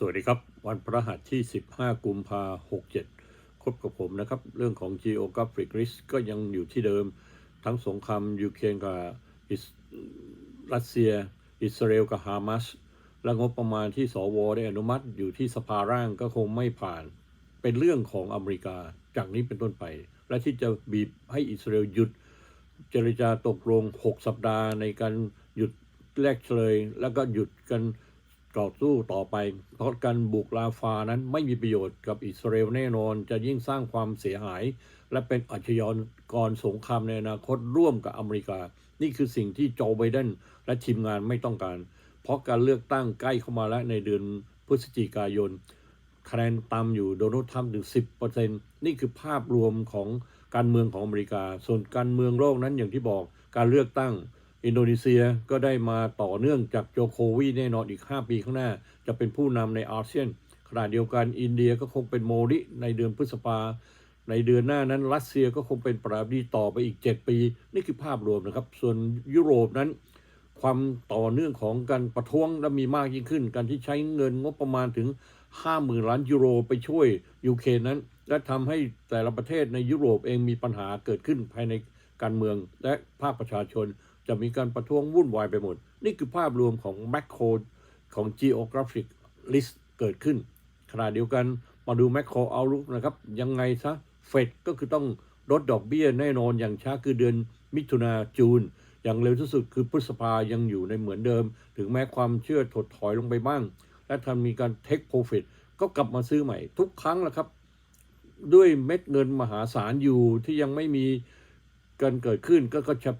สวัสดีครับ วันพระหัสที่ 15 กุมภา67คบกับผมนะครับ เรื่องของ geographic risk ก็ยังอยู่ที่เดิมทั้งสงครามยูเครนกับอิสรัสเซีย อิสราเอลกับฮามาสและงบประมาณที่สวได้อนุมัติอยู่ที่สภาร่างก็คงไม่ผ่าน เป็นเรื่องของอเมริกาจากนี้เป็นต้นไป และที่จะบีบให้อิสราเอลหยุด เจรจาตกลง 6 สัปดาห์ในการหยุดแลกเฉลย แล้วก็หยุดกัน ต่อสู้ต่อไปเพราะการบุกลาฟานั้นไม่มีประโยชน์กับอิสราเอลแน่นอน จะยิ่งสร้างความเสียหาย และเป็นอาชญากรสงครามในอนาคตร่วมกับอเมริกา นี่คือสิ่งที่โจไบเดนและทีมงานไม่ต้องการ เพราะการเลือกตั้งใกล้เข้ามาแล้วในเดือนพฤศจิกายนคะแนนต่ำอยู่โดนัลด์ทรัมป์ถึง 10%นี่คือภาพรวมของการเมืองของอเมริกา ส่วนการเมืองโลกนั้นอย่างที่บอกการเลือกตั้ง อินโดนีเซียก็ได้มาต่อเนื่องจากโจโควีแน่นอนอีก 5 ปีข้างหน้า จะเป็นผู้นำในอาเซียน ขณะเดียวกันอินเดียก็คงเป็นโมดิในเดือนพฤษภาในเดือนหน้านั้น รัสเซียก็คงเป็นประธานาธิบดีต่อไปอีก 7 ปี นี่คือภาพรวมนะครับ ส่วนยุโรปนั้น ความต่อเนื่องของการประท้วงและมีมากยิ่งขึ้น การที่ใช้เงินงบประมาณถึง 50,000ล้านยูโรไปช่วยยูเครนนั้น และทำให้แต่ละประเทศในยุโรปเองมีปัญหาเกิดขึ้นภายในการเมืองและภาคประชาชน จะมีการประท้วงวุ่นวายไปหมด นี่คือภาพรวมของแมคโครของ geographic list เกิดขึ้น ขณะเดียวกันมาดูแมคโครเอาลุกนะครับ ยังไงซะเฟดก็คือต้องลดดอกเบี้ยแน่นอนอย่างช้าคือเดือนมิถุนาจูน อย่างเร็วที่สุดคือพฤษภายังอยู่ในเหมือนเดิม ถึงแม้ความเชื่อถดถอยลงไปบ้าง และทำมีการ take profit ก็กลับมาซื้อใหม่ทุกครั้งแหละครับ ด้วยเม็ดเงินมหาศาลอยู่ที่ยังไม่มี การเกิดขึ้นก็ก็จะ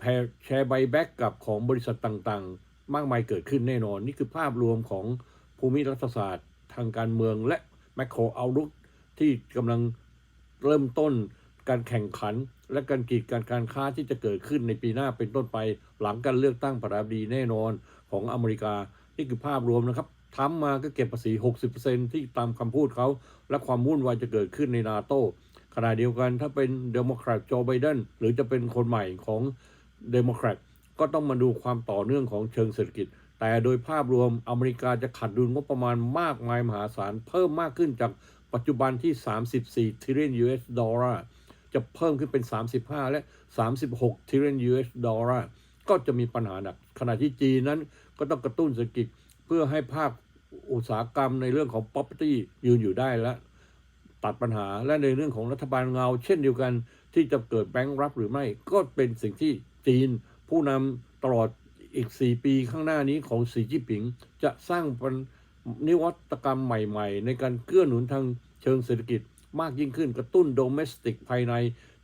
แชร์ใบแบ็กกับของบริษัทต่างๆ มากมายเกิดขึ้นแน่นอน นี่คือภาพรวมของภูมิรัฐศาสตร์ทางการเมืองและแมคโครเอาลุกที่กำลังเริ่มต้นการแข่งขัน และการกีดการการค้าที่จะเกิดขึ้นในปีหน้าเป็นต้นไป หลังการเลือกตั้งประธานาธิบดีแน่นอนของอเมริกา นี่คือภาพรวมนะครับทำมาก็เก็บภาษี 60%ที่ตามคำพูดเขา และความวุ่นวายจะเกิดขึ้นในนาโต ขณะเดียวกันถ้าเป็นเดโมแครตโจไบเดนหรือจะเป็นคนใหม่ของเดโมแครตก็ต้องมาดูความต่อเนื่องของเชิงเศรษฐกิจ แต่โดยภาพรวมอเมริกาจะขาดดุลงบประมาณมากมายมหาศาล เพิ่มมากขึ้นจากปัจจุบันที่ 34 trillion US ดอลลาร์จะเพิ่มขึ้นเป็น 35 และ 36 trillion US ดอลลาร์ก็จะมีปัญหาหนัก ขณะที่จีนนั้นก็ต้องกระตุ้นเศรษฐกิจเพื่อให้ภาคอุตสาหกรรมในเรื่องของ property ยืนอยู่ได้และ ตัดปัญหาและในเรื่องของรัฐบาลเงา เช่นเดียวกันที่จะเกิดแบงก์รับหรือไม่ ก็เป็นสิ่งที่จีน ผู้นำตลอดอีก 4 ปีข้างหน้านี้ของสีจิ้นผิง จะสร้างเป็นนิวัตกรรมใหม่ ๆ ในการเกื้อหนุนทางเชิงเศรษฐกิจมากยิ่งขึ้นกระตุ้นโดเมสติกภายใน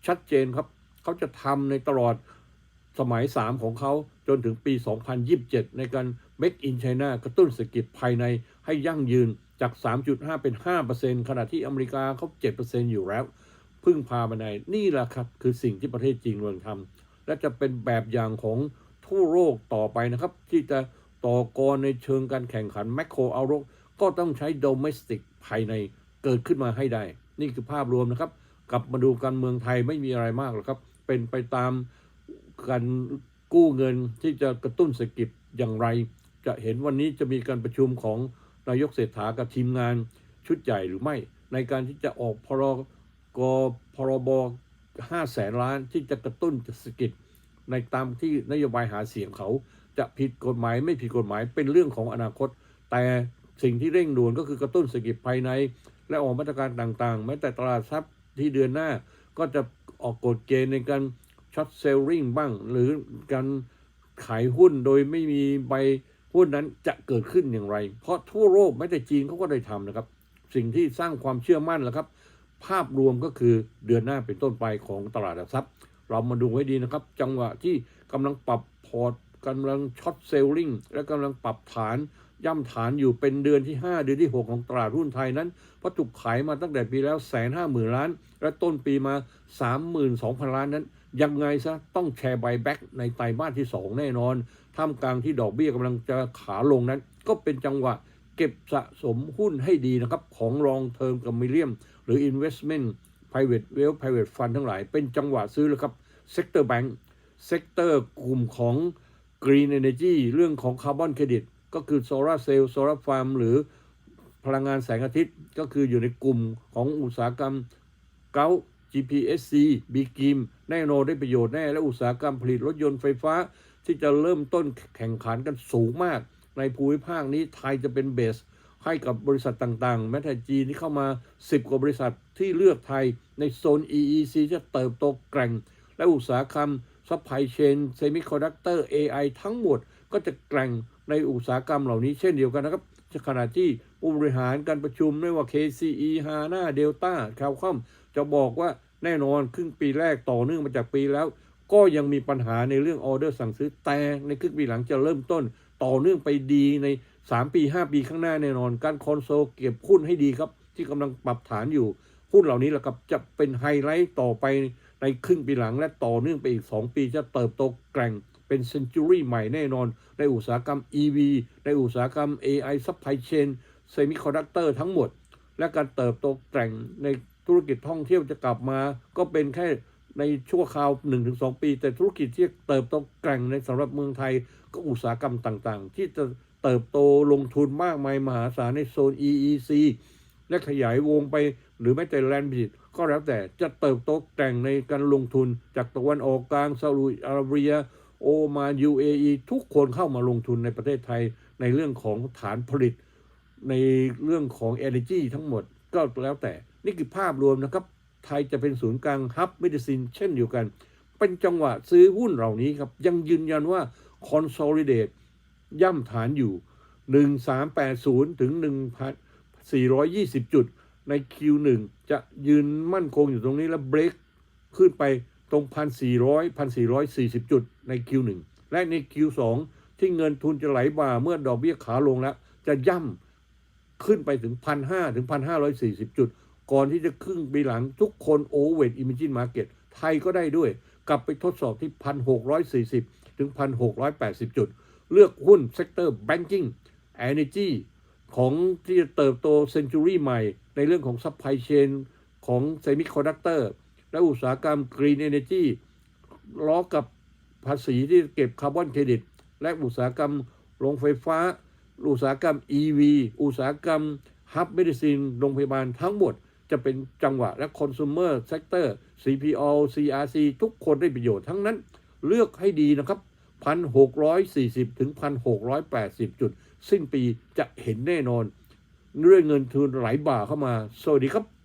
ชัดเจนครับ เขาจะทำในตลอดสมัย 3 ของเขาจนถึงปี 2027 ในการ Make in China กระตุ้นเศรษฐกิจภายในให้ยั่งยืน จาก 3.5 เป็น 5%ขณะที่อเมริกาเขา7%อยู่แล้ว พึ่งพามาในนี่แหละครับ คือสิ่งที่ประเทศจีนกำลังทำและจะเป็นแบบอย่างของทั่วโลกต่อไปนะครับ ที่จะต่อกรในเชิงการแข่งขันแมคโครเอาโรก็ต้องใช้โดเมสติกภายในเกิดขึ้นมาให้ได้ นี่คือภาพรวมนะครับ กลับมาดูการเมืองไทยไม่มีอะไรมากหรอกครับ เป็นไปตามการกู้เงินที่จะกระตุ้นเศรษฐกิจอย่างไร จะเห็นวันนี้จะมีการประชุมของ นายกเศรษฐากับทีมงานชุดใหญ่หรือไม่ ในการที่จะออกพรกพรบ5แสนล้านที่จะกระตุ้นเศรษฐกิจ ในตามที่นโยบายหาเสียงเขา จะผิดกฎหมายไม่ผิดกฎหมายเป็นเรื่องของอนาคต แต่สิ่งที่เร่งด่วนก็คือกระตุ้นเศรษฐกิจภายใน และออกมาตรการต่างๆ แม้แต่ตลาดทรัพย์ที่เดือนหน้าก็จะออกกฎเกณฑ์ในการช็อตเซลลิงบ้าง หรือการขายหุ้นโดยไม่มีใบ หุ้นนั้นจะเกิดขึ้นอย่างไร เพราะทั่วโลกแม้แต่จีนเขาก็ได้ทำนะครับ สิ่งที่สร้างความเชื่อมั่นแหละครับ ภาพรวมก็คือเดือนหน้าเป็นต้นไปของตลาดหลักทรัพย์ เรามาดูให้ดีนะครับ จังหวะที่กำลังปรับพอร์ตกำลังช็อตเซลลิงและกำลังปรับฐานย่ำฐานอยู่เป็นเดือนที่ 5 เดือนที่ 6 ของตลาดหุ้นไทยนั้นเพราะถูกขายมาตั้งแต่ปีแล้วแสนห้าหมื่นล้าน และต้นปีมา 32,000 ล้านนั้น ยังไงซะต้องแชร์ไบแบ็กในไตรมาสที่ 2 แน่นอน ท่ามกลางที่ดอกเบี้ยกำลังจะขาลงนั้น ก็เป็นจังหวะเก็บสะสมหุ้นให้ดีนะครับ ของรองเทอมกับมิเลียม หรือ investment private wealth private fund ทั้งหลาย เป็นจังหวะซื้อแล้วครับ sector bank sector กลุ่มของ green energy เรื่องของคาร์บอนเครดิตก็คือโซลาร์เซลล์โซลาร์ฟาร์มหรือพลังงานแสงอาทิตย์ก็คืออยู่ในกลุ่มของอุตสาหกรรมเก้า GPSC บีกิมแน่นอนได้ประโยชน์แน่และอุตสาหกรรมผลิตรถยนต์ไฟฟ้า ที่จะเริ่มต้นแข่งขันกันสูงมาก ในภูมิภาคนี้ไทยจะเป็นเบส ให้กับบริษัทต่างๆ แม้แต่จีนที่เข้ามา 10 กว่าบริษัทที่เลือกไทยในโซน EEC จะเติบโตแกร่ง และอุตสาหกรรมซัพพลายเชนเซมิคอนดักเตอร์ AI ทั้งหมดก็จะแกร่งในอุตสาหกรรมเหล่านี้เช่นเดียวกันนะครับขณะที่ผู้บริหารการประชุมไม่ว่า KCE HANA Delta c a l c o m จะบอกว่าแน่นอนครึ่งปีแรกต่อเนื่องมาจากปีแล้ว ก็ยังมีปัญหาในเรื่องออเดอร์สั่งซื้อแต่ในครึ่งปีหลังจะเริ่มต้น ต่อเนื่องไปดีใน 3 ปี 5 ปีข้างหน้าแน่นอน การคอนโซลเก็บหุ้นให้ดีครับ ที่กำลังปรับฐานอยู่หุ้นเหล่านี้แหละครับจะเป็นไฮไลท์ต่อไปในครึ่งปีหลังและต่อเนื่องไปอีก 2 ปีจะเติบโตแกร่งเป็นเซนจูรี่ใหม่แน่นอน ในอุตสาหกรรม EV ในอุตสาหกรรม AI supply chain semiconductor ทั้งหมด และการเติบโตแกร่งใน ธุรกิจท่องเที่ยวจะกลับมา ก็เป็นแค่ในชั่วคราว 1-2 ปี แต่ธุรกิจที่เติบโตแกร่งในสำหรับเมืองไทยก็อุตสาหกรรมต่างๆ ที่จะเติบโตลงทุนมากมายมหาศาลในโซน EEC และขยายวงไปหรือแม้แต่แลนด์บิดก็แล้วแต่จะเติบโตแกร่งในการลงทุนจากตะวันออกกลางซาอุดิอาระเบีย โอมาน UAE ทุกคนเข้ามาลงทุนในประเทศไทยในเรื่องของฐานผลิต ในเรื่องของ Energy ทั้งหมดก็แล้วแต่ นี่คือภาพรวมนะครับ ไทยจะเป็นศูนย์กลางฮับเมดิซินเช่นเดียวกัน เป็นจังหวะซื้อหุ้นเหล่านี้ครับ ยังยืนยันว่า Consolidate ย่ำฐานอยู่ 1380 ถึง 1,420 จุดใน Q1 จะยืนมั่นคงอยู่ตรงนี้แล้วเบรกขึ้นไปตรง 1,400 1,440 จุดใน Q1 และใน Q2 ที่เงินทุนจะไหลบ่าเมื่อดอกเบี้ยขาลงแล้ว จะย่ำขึ้นไปถึง 1,500 ถึง 1,540 จุด ก่อนที่จะครึ่งปีหลังทุกคนโอเวอร์อิมเมจินมาร์เก็ตไทยก็ได้ด้วย กลับไปทดสอบที่ 1,640 ถึง 1,680 จุด เลือกหุ้นเซกเตอร์แบงกิ้ง Energy ของที่จะเติบโตเซนจูรี่ใหม่ ในเรื่องของซัพพลายเชนของเซมิคอนดักเตอร์และอุตสาหกรรมกรีนเอเนจีล้อกับภาษีที่เก็บคาร์บอนเครดิต และอุตสาหกรรมโรงไฟฟ้า อุตสาหกรรม EV อุตสาหกรรมฮับเมดิซินโรงพยาบาลทั้งหมด จะเป็นจังหวะและคอน sumer sector CPO CRC ทุกคนได้ประโยชน์ทั้งนั้น เลือกให้ดีนะครับ 1,640 ถึง 1,680 จุด สิ้นปีจะเห็นแน่นอน เรื่องเงินทุนไหลบ่าเข้ามา สวัสดีครับ